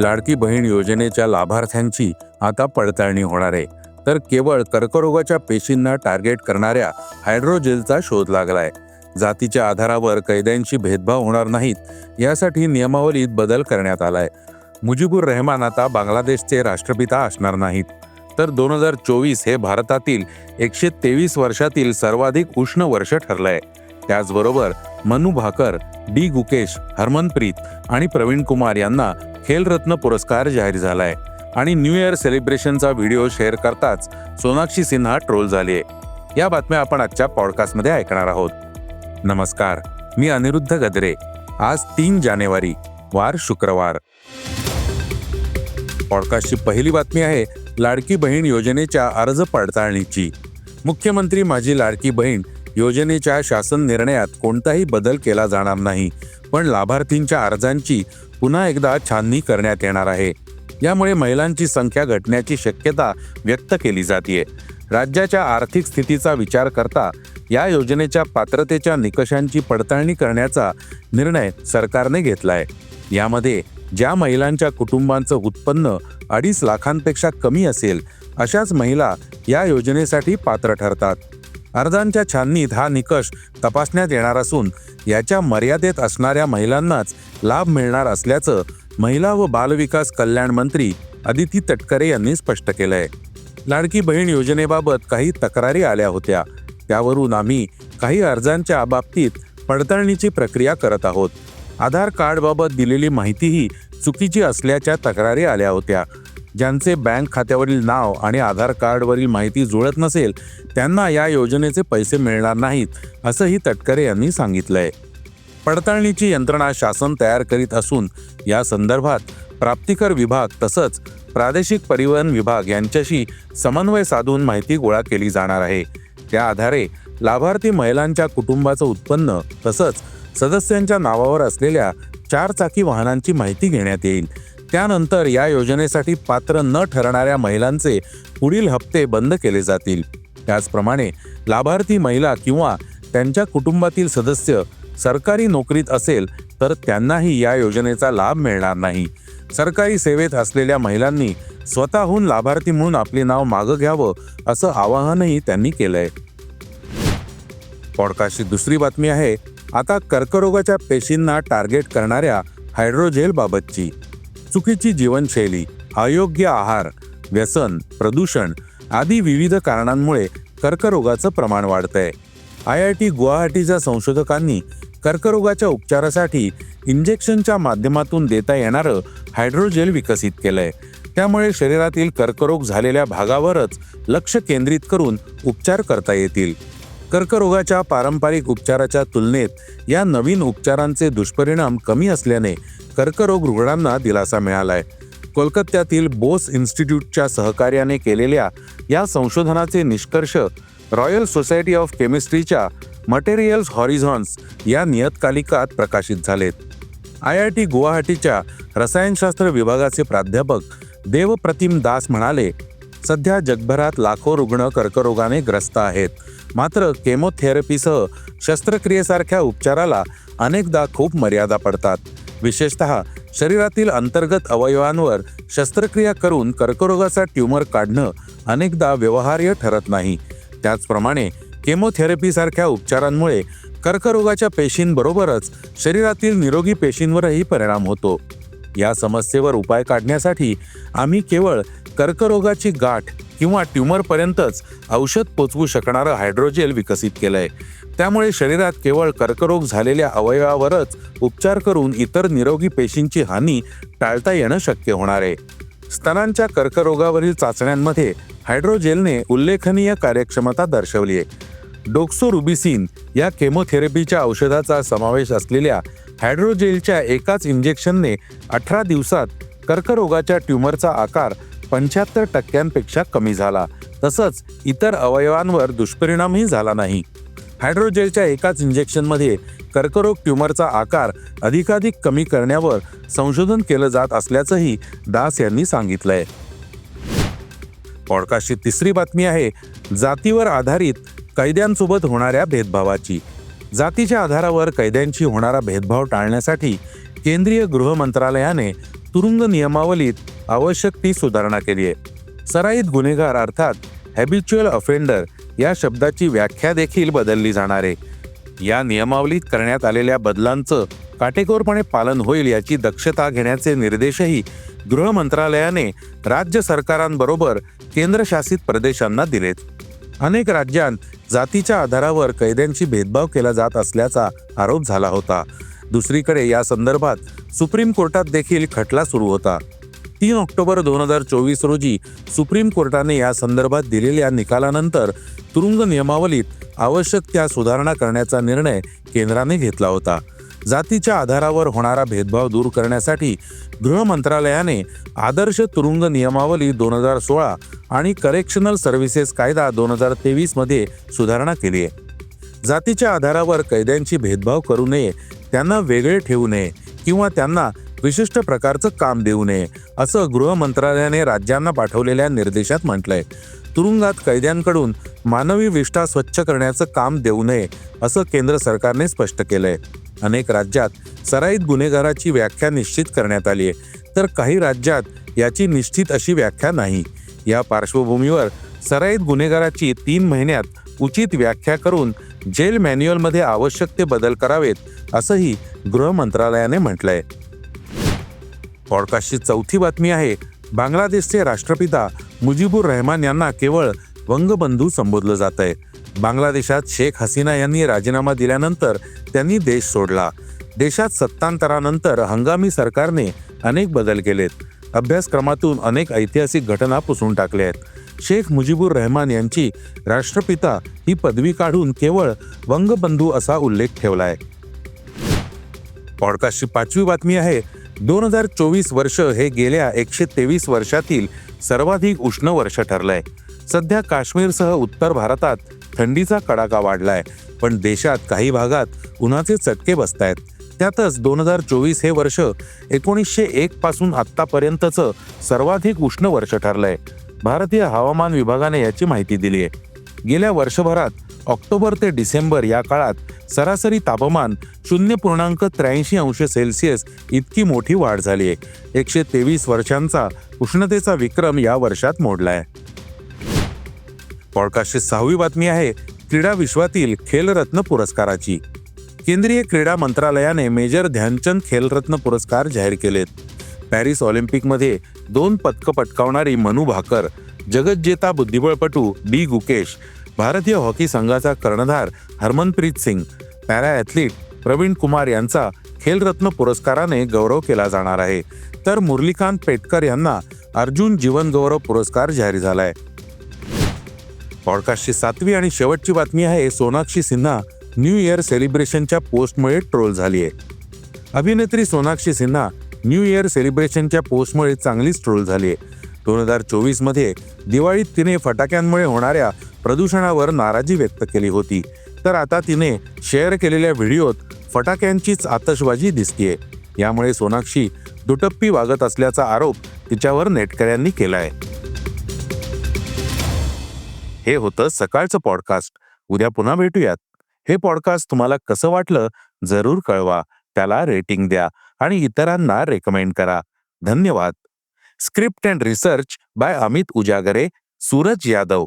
लाडकी बहीण योजनेच्या लाभार्थ्यांची आता पडताळणी होणार आहे तर केवळ कर्करोगाच्या पेशींना टार्गेट करणाऱ्या हायड्रोजेलचा शोध लागलाय जातीच्या आधारावर कैद्यांशी भेदभाव होणार नाहीत यासाठी नियमावलीत बदल करण्यात आलाय आहे रहमान आता बांगलादेशचे राष्ट्रपिता असणार नाहीत तर दोन हजार चोवीस हे भारतातील एकशे तेवीस वर्षातील सर्वाधिक उष्ण वर्ष ठरलंय त्याचबरोबर मनु भाकर डी गुकेश हरमनप्रीत आणि प्रवीण कुमार यांना खेलरत्न पुरस्कार जाहीर झालाय आणि न्यू इयर सेलिब्रेशनचा व्हिडिओ शेअर करताच सोनाक्षी सिन्हा ट्रोल झाली आहे या बातम्या आपण आजच्या पॉडकास्टमध्ये ऐकणार आहोत नमस्कार मी अनिरुद्ध गदरे आज तीन जानेवारी वार शुक्रवार पॉडकास्टची पहिली बातमी आहे लाडकी बहीण योजनेच्या अर्ज पडताळणीची मुख्यमंत्री माझी लाडकी बहीण योजनेच्या शासन निर्णयात कोणताही बदल केला जाणार नाही पण लाभार्थींच्या अर्जांची पुन्हा एकदा छाननी करण्यात येणार आहे यामुळे महिलांची संख्या घटण्याची शक्यता व्यक्त केली जाते राज्याच्या आर्थिक स्थितीचा विचार करता या योजनेच्या पात्रतेच्या निकषांची पडताळणी करण्याचा निर्णय सरकारने घेतला आहे यामध्ये ज्या महिलांच्या कुटुंबांचं उत्पन्न अडीच लाखांपेक्षा कमी असेल अशाच महिला या योजनेसाठी पात्र ठरतात अर्जांच्या छाननीत हा निकष तपासण्यात येणार असून याच्या मर्यादेत असणाऱ्या महिलांनाच लाभ मिळणार असल्याचं महिला व बालविकास कल्याण मंत्री अदिती तटकरे यांनी स्पष्ट केलंय लाडकी बहीण योजनेबाबत काही तक्रारी आल्या होत्या त्यावरून आम्ही काही अर्जांच्या बाबतीत पडताळणीची प्रक्रिया करत आहोत आधार कार्डबाबत दिलेली माहितीही चुकीची असल्याच्या तक्रारी आल्या होत्या ज्यांचे बँक खात्यावरील नाव आणि आधार कार्डवरील माहिती जुळत नसेल त्यांना या योजनेचे पैसे मिळणार नाहीत असंही तटकरे यांनी सांगितलं आहे पडताळणीची यंत्रणा शासन तयार करीत असून या संदर्भात प्राप्तिकर विभाग तसंच प्रादेशिक परिवहन विभाग यांच्याशी समन्वय साधून माहिती गोळा केली जाणार आहे त्या आधारे लाभार्थी महिलांच्या कुटुंबाचं उत्पन्न तसंच सदस्यांच्या नावावर असलेल्या चारचाकी वाहनांची माहिती घेण्यात येईल त्यानंतर या योजनेसाठी पात्र न ठरणाऱ्या महिलांचे पुढील हप्ते बंद केले जातील त्याचप्रमाणे लाभार्थी महिला किंवा त्यांच्या कुटुंबातील सदस्य सरकारी नोकरीत असेल तर त्यांनाही या योजनेचा लाभ मिळणार नाही सरकारी सेवेत असलेल्या महिलांनी स्वतःहून लाभार्थी म्हणून आपले नाव मागं घ्यावं असं आवाहनही त्यांनी केलंय पॉडकास्टची दुसरी बातमी आहे आता कर्करोगाच्या पेशींना टार्गेट करणाऱ्या हायड्रोजेलबाबतची चुकीची जीवनशैली अयोग्य आहार व्यसन प्रदूषण आदी विविध कारणांमुळे कर्करोगाचं प्रमाण वाढतंय आय आय टी गुवाहाटीच्या संशोधकांनी कर्करोगाच्या उपचारासाठी इंजेक्शनच्या माध्यमातून देता येणारं हायड्रोजेल विकसित केलंय त्यामुळे शरीरातील कर्करोग झालेल्या भागावरच लक्ष केंद्रित करून उपचार करता येतील कर्करोगाच्या पारंपरिक उपचाराच्या तुलनेत या नवीन उपचारांचे दुष्परिणाम कमी असल्याने कर्करोग रुग्णांना दिलासा मिळालाय कोलकात्यातील बोस इन्स्टिट्यूटच्या सहकार्याने केलेल्या या संशोधनाचे निष्कर्ष रॉयल सोसायटी ऑफ केमिस्ट्रीच्या मटेरियल्स हॉरिझॉन्स या नियतकालिकात प्रकाशित झालेत आय आय टी गुवाहाटीच्या रसायनशास्त्र विभागाचे प्राध्यापक देवप्रतिम दास म्हणाले सध्या जगभरात लाखो रुग्ण कर्करोगाने ग्रस्त आहेत मात्र केमोथेरपीसह शस्त्रक्रियेसारख्या उपचाराला अनेकदा खूप मर्यादा पडतात विशेषत शरीरातील अंतर्गत अवयवांवर शस्त्रक्रिया करून कर्करोगाचा ट्यूमर काढणं अनेकदा व्यवहार्य ठरत नाही त्याचप्रमाणे केमोथेरपीसारख्या उपचारांमुळे कर्करोगाच्या पेशींबरोबरच शरीरातील निरोगी पेशींवरही परिणाम होतो या समस्येवर उपाय काढण्यासाठी आम्ही केवळ कर्करोगाची गाठ किंवा ट्युमरपर्यंतच औषध पोचवू शकणारं हायड्रोजेल विकसित केलं आहे त्यामुळे शरीरात केवळ कर्करोग झालेल्या अवयवावरच उपचार करून इतर निरोगी पेशींची हानी टाळता येणं शक्य होणार आहे स्तनांच्या कर्करोगावरील चाचण्यांमध्ये हायड्रोजेलने उल्लेखनीय कार्यक्षमता दर्शवली आहे डोक्सोरुबिसिन या केमोथेरपीच्या औषधाचा समावेश असलेल्या हायड्रोजेलच्या एकाच इंजेक्शनने अठरा दिवसात कर्करोगाच्या ट्यूमरचा आकार पंच्याहत्तर टक्क्यांपेक्षा कमी झाला तसंच इतर अवयवांवर दुष्परिणामही झाला नाही हायड्रोजेलच्या एकाच इंजेक्शनमध्ये कर्करोग ट्यूमरचा आकार अधिकाधिक कमी करण्यावर संशोधन केलं जात असल्याचंही दास यांनी सांगितलंय पॉडकास्टची तिसरी बातमी आहे जातीवर आधारित कैद्यांसोबत होणाऱ्या भेदभावाची जातीच्या आधारावर कैद्यांची होणारा भेदभाव टाळण्यासाठी केंद्रीय गृह मंत्रालयाने तुरुंग नियमावलीत आवश्यक ती सुधारणा केली आहे सराईत गुन्हेगार अर्थात हॅबिच्युअल अफेंडर या शब्दाची व्याख्या देखील बदलली जाणार आहे या नियमावलीत करण्यात आलेल्या बदलांचं काटेकोरपणे पालन होईल याची दक्षता घेण्याचे निर्देशही गृह मंत्रालयाने राज्य सरकारांबरोबर केंद्रशासित प्रदेशांना दिलेत अनेक राज्यांत जातीच्या आधारावर कैद्यांशी भेदभाव केला जात असल्याचा आरोप झाला होता दुसरीकडे या संदर्भात सुप्रीम कोर्टात देखील खटला सुरू होता तीन ऑक्टोबर दोन हजार चोवीस रोजी सुप्रीम कोर्टाने या संदर्भात दिलेल्या निकालानंतर तुरुंग नियमावलीत आवश्यक त्या सुधारणा करण्याचा निर्णय केंद्राने घेतला होता जातीच्या आधारावर होणारा भेदभाव दूर करण्यासाठी गृह मंत्रालयाने आदर्श तुरुंग नियमावली दोन हजार सोळा आणि करेक्शनल सर्व्हिसेस कायदा दोन हजार मध्ये सुधारणा केली आहे जातीच्या आधारावर कैद्यांची भेदभाव करू नये त्यांना वेगळे ठेवू नये किंवा त्यांना विशिष्ट प्रकारचं काम देऊ नये असं गृह मंत्रालयाने राज्यांना पाठवलेल्या निर्देशात म्हटलंय तुरुंगात कैद्यांकडून मानवी विष्ठा स्वच्छ करण्याचं काम देऊ नये असं केंद्र सरकारने स्पष्ट केलंय अनेक राज्यात सराईत गुन्हेगाराची व्याख्या निश्चित करण्यात आली आहे तर काही राज्यात याची निश्चित अशी व्याख्या नाही या पार्श्वभूमीवर सराईत गुन्हेगाराची तीन महिन्यात उचित व्याख्या करून जेल मॅन्युअलमध्ये आवश्यक ते बदल करावेत असंही गृह मंत्रालयाने म्हटलंय पॉडकास्टची चौथी बातमी आहे बांगलादेशचे राष्ट्रपिता मुजिबुर रहमान यांना केवळ वंगबंधू संबोधलं जात आहे बांगलादेशात शेख हसीना यांनी राजीनामा दिल्यानंतर त्यांनी देश सोडला देशात सत्तांतरानंतर हंगामी सरकारने अनेक बदल केलेत अभ्यासक्रमातून अनेक ऐतिहासिक घटना पुसून टाकल्या आहेत शेख मुजिबुर रहमान यांची राष्ट्रपिता ही पदवी काढून केवळ वंगबंधू असा उल्लेख ठेवला आहे पॉडकास्टची पाचवी बातमी आहे दोन हजार चोवीस वर्ष हे गेल्या एकशे तेवीस वर्षातील सर्वाधिक उष्ण वर्ष ठरलंय सध्या काश्मीरसह उत्तर भारतात थंडीचा कडाका वाढलाय पण देशात काही भागात उन्हाचे चटके बसत आहेत त्यातच दोन हजार चोवीस हे वर्ष एकोणीसशे एक पासून आत्तापर्यंतचं सर्वाधिक उष्ण वर्ष ठरलंय भारतीय हवामान विभागाने याची माहिती दिली आहे गेल्या वर्षभरात ऑक्टोबर ते डिसेंबर या काळात सरासरी तापमान शून्य पूर्णांक त्र्याऐंशी अंश सेल्सिअस इतकी मोठी वाढ झाली आहे एकशे तेवीस वर्षांचा उष्णतेचा विक्रम या वर्षात मोडला आहे पॉडकास्टची सहावी बातमी आहे क्रीडा विश्वातील खेलरत्न पुरस्काराची केंद्रीय क्रीडा मंत्रालयाने मेजर ध्यानचंद खेलरत्न पुरस्कार जाहीर केलेत पॅरिस ऑलिम्पिकमध्ये दोन पदकं पटकावणारी मनू भाकर जगज्जेता बुद्धिबळपटू डी गुकेश भारतीय हॉकी संघाचा कर्णधार हरमनप्रीत सिंग पॅरा ॲथलीट प्रवीण कुमार यांचा खेलरत्न पुरस्काराने गौरव केला जाणार आहे तर मुरलीकांत पेटकर यांना अर्जुन जीवन गौरव पुरस्कार जाहीर झालाय पॉडकास्टची सातवी आणि शेवटची बातमी आहे सोनाक्षी सिन्हा न्यू इयर सेलिब्रेशनच्या पोस्टमुळे ट्रोल झाली आहे अभिनेत्री सोनाक्षी सिन्हा न्यू इयर सेलिब्रेशनच्या पोस्टमुळे चांगलीच ट्रोल झाली आहे दोन हजार मध्ये दिवाळीत तिने फटाक्यांमुळे होणाऱ्या प्रदूषणावर नाराजी व्यक्त केली होती तर आता तिने शेअर केलेल्या व्हिडिओत फटाक्यांचीच आतषबाजी दिसतीये यामुळे सोनाक्षी दुटप्पी वागत असल्याचा आरोप तिच्यावर नेटकऱ्यांनी केलाय हे होतं सकाळचं पॉडकास्ट उद्या पुन्हा भेटूयात हे पॉडकास्ट तुम्हाला कसं वाटलं जरूर कळवा त्याला रेटिंग द्या आणि इतरांना रेकमेंड करा धन्यवाद Script and Research by Amit Ujagare, Suraj Yadav.